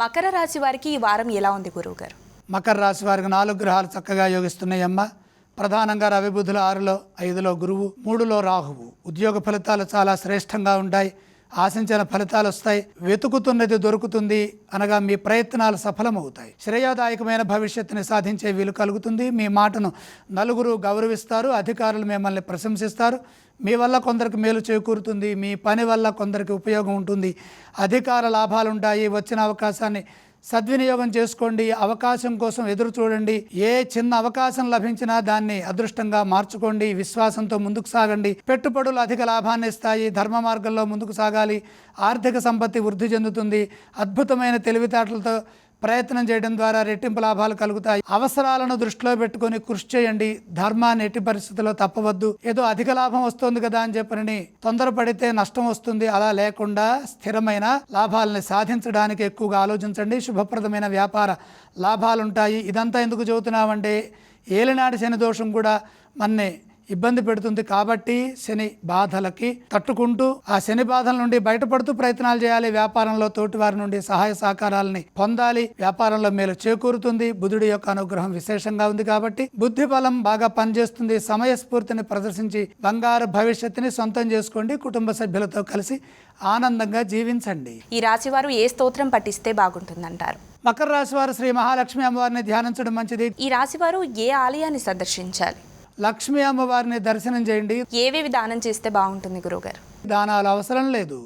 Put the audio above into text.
మకర రాశి వారికి ఈ వారం ఎలా ఉంది గురువు గారు మకర రాశి వారికి నాలుగు గ్రహాలు చక్కగా యోగిస్తున్నాయమ్మ. ప్రధానంగా రవి బుధులు ఆరులో ఐదులో గురువు మూడులో రాహువు. ఉద్యోగ ఫలితాలు చాలా శ్రేష్టంగా ఉంటాయి. ఆశించిన ఫలితాలు వస్తాయి. వెతుకుతున్నది దొరుకుతుంది అనగా మీ ప్రయత్నాలు సఫలమవుతాయి. శ్రేయోదాయకమైన భవిష్యత్తుని సాధించే వీలు కలుగుతుంది. మీ మాటను నలుగురు గౌరవిస్తారు. అధికారులు మిమ్మల్ని ప్రశంసిస్తారు. మీ వల్ల కొందరికి మేలు చేకూరుతుంది. మీ పని వల్ల కొందరికి ఉపయోగం ఉంటుంది. అధికార లాభాలుంటాయి. వచ్చిన అవకాశాన్ని సద్వినియోగం చేసుకోండి అవకాశం కోసం ఎదురు చూడండి. ఏ చిన్న అవకాశం లభించినా దాన్ని అదృష్టంగా మార్చుకోండి విశ్వాసంతో ముందుకు సాగండి. పెట్టుబడులు అధిక లాభాన్ని ఇస్తాయి ధర్మ మార్గంలో ముందుకు సాగాలి. ఆర్థిక సంపత్తి వృద్ధి చెందుతుంది. అద్భుతమైన తెలివితేటలతో ప్రయత్నం చేయడం ద్వారా రెట్టింపు లాభాలు కలుగుతాయి. అవసరాలను దృష్టిలో పెట్టుకొని కృషి చేయండి. ధర్మాన్ని ఎట్టి పరిస్థితుల్లో తప్పవద్దు. ఏదో అధిక లాభం వస్తుంది కదా అని చెప్పని తొందరపడితే నష్టం వస్తుంది. అలా లేకుండా స్థిరమైన లాభాలని సాధించడానికి ఎక్కువగా ఆలోచించండి. శుభప్రదమైన వ్యాపార లాభాలుంటాయి. ఇదంతా ఎందుకు చెబుతున్నామంటే ఏలినాటి శని దోషం కూడా మన్ని ఇబ్బంది పెడుతుంది కాబట్టి శని బాధలకి తట్టుకుంటూ ఆ శని బాధల నుండి బయటపడుతూ ప్రయత్నాలు చేయాలి. వ్యాపారంలో తోటి వారి నుండి సహాయ సహకారాలని పొందాలి. వ్యాపారంలో మేలు చేకూరుతుంది. బుధుడి యొక్క అనుగ్రహం విశేషంగా ఉంది కాబట్టి బుద్ధి బలం బాగా పనిచేస్తుంది. సమయస్ఫూర్తిని ప్రదర్శించి బంగారు భవిష్యత్తుని సొంతం చేసుకోండి. కుటుంబ సభ్యులతో కలిసి ఆనందంగా జీవించండి. ఈ రాశి వారు ఏ స్తోత్రం పఠిస్తే బాగుంటుందంటారు? మకర రాశి వారు శ్రీ మహాలక్ష్మి అమ్మవారిని ధ్యానించడం మంచిది. ఈ రాశి వారు ఏ ఆలయాన్ని సందర్శించాలి? లక్ష్మీ అమ్మవారిని దర్శనం చేయండి. ఏవేవి దానం చేస్తే బాగుంటుంది గురువుగారు? దానాలు అవసరం లేదు.